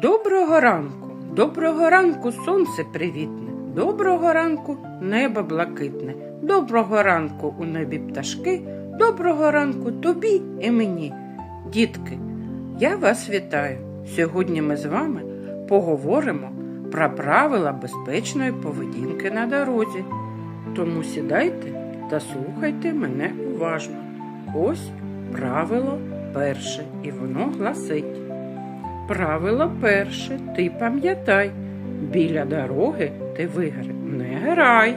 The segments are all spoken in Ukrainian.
Доброго ранку, доброго ранку, сонце привітне, доброго ранку, небо блакитне, доброго ранку у небі пташки, доброго ранку тобі і мені. Дітки, я вас вітаю. Сьогодні ми з вами поговоримо про правила безпечної поведінки на дорозі. Тому сідайте та слухайте мене уважно. Ось правило перше, і воно гласить. Правило перше, ти пам'ятай, біля дороги ти в не грай.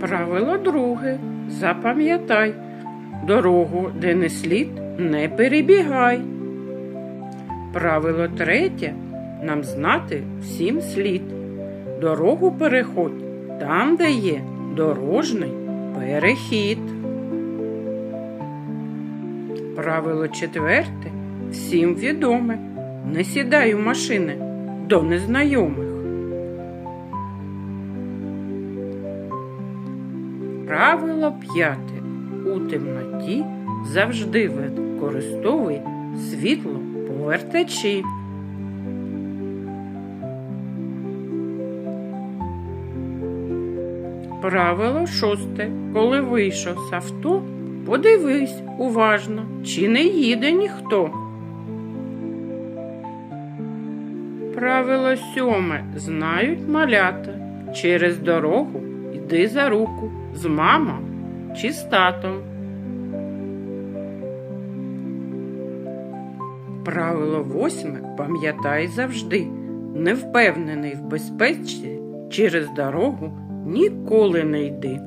Правило друге, запам'ятай, дорогу, де не слід, не перебігай. Правило третє, нам знати всім слід. Дорогу переходь там, де є дорожний перехід. Правило четверте всім відоме. Не сідай у машини до незнайомих. Правило п'яте. У темноті завжди використовуй світло повертачі. Правило шосте. Коли вийшов з авто, подивись уважно, чи не їде ніхто. Правило сьоме. Знають малята. Через дорогу йди за руку з мамою чи з татом. Правило восьме. Пам'ятай завжди. Невпевнений в безпеці через дорогу ніколи не йди.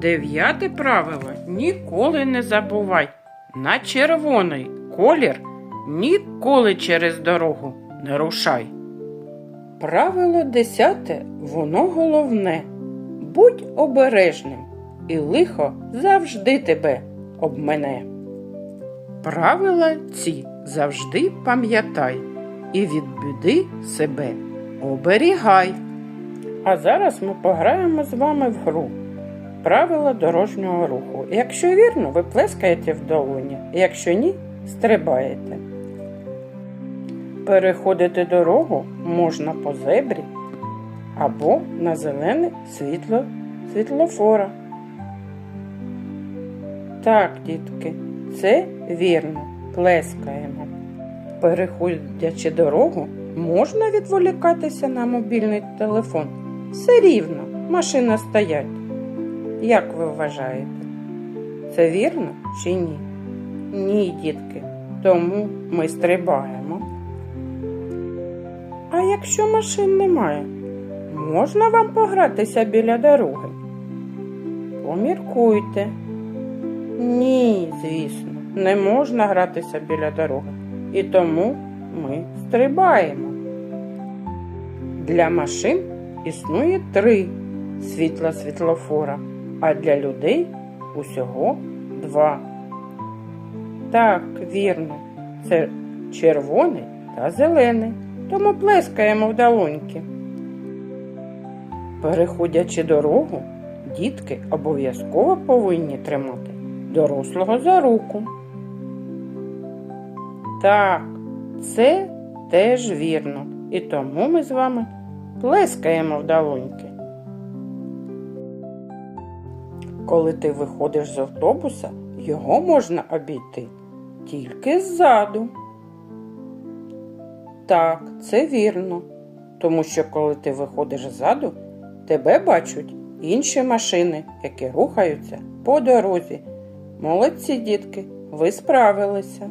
Дев'яте правило ніколи не забувай. На червоний колір ніколи через дорогу не рушай. Правило десяте воно головне. Будь обережним, і лихо завжди тебе обмене. Правила ці завжди пам'ятай і від біди себе оберігай. А зараз ми пограємо з вами в гру. Правила дорожнього руху. Якщо вірно, ви плескаєте в долоні, якщо ні, стрибаєте. Переходити дорогу можна по зебрі або на зелене світло світлофора. Так, дітки, це вірно, плескаємо. Переходячи дорогу, можна відволікатися на мобільний телефон. Все рівно, машина стоять. Як ви вважаєте? Це вірно чи ні? Ні, дітки, тому ми стрибаємо. А якщо машин немає, можна вам погратися біля дороги? Поміркуйте. Ні, звісно, не можна гратися біля дороги. І тому ми стрибаємо. Для машин існує три світла світлофора, а для людей усього два. Так, вірно, це червоний та зелений, тому плескаємо в долоньки. Переходячи дорогу, дітки обов'язково повинні тримати дорослого за руку. Так, це теж вірно, і тому ми з вами плескаємо в долоньки. Коли ти виходиш з автобуса, його можна обійти тільки ззаду. Так, це вірно, тому що коли ти виходиш ззаду, тебе бачать інші машини, які рухаються по дорозі. Молодці, дітки, ви справилися.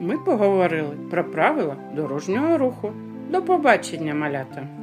Ми поговорили про правила дорожнього руху. До побачення, малята!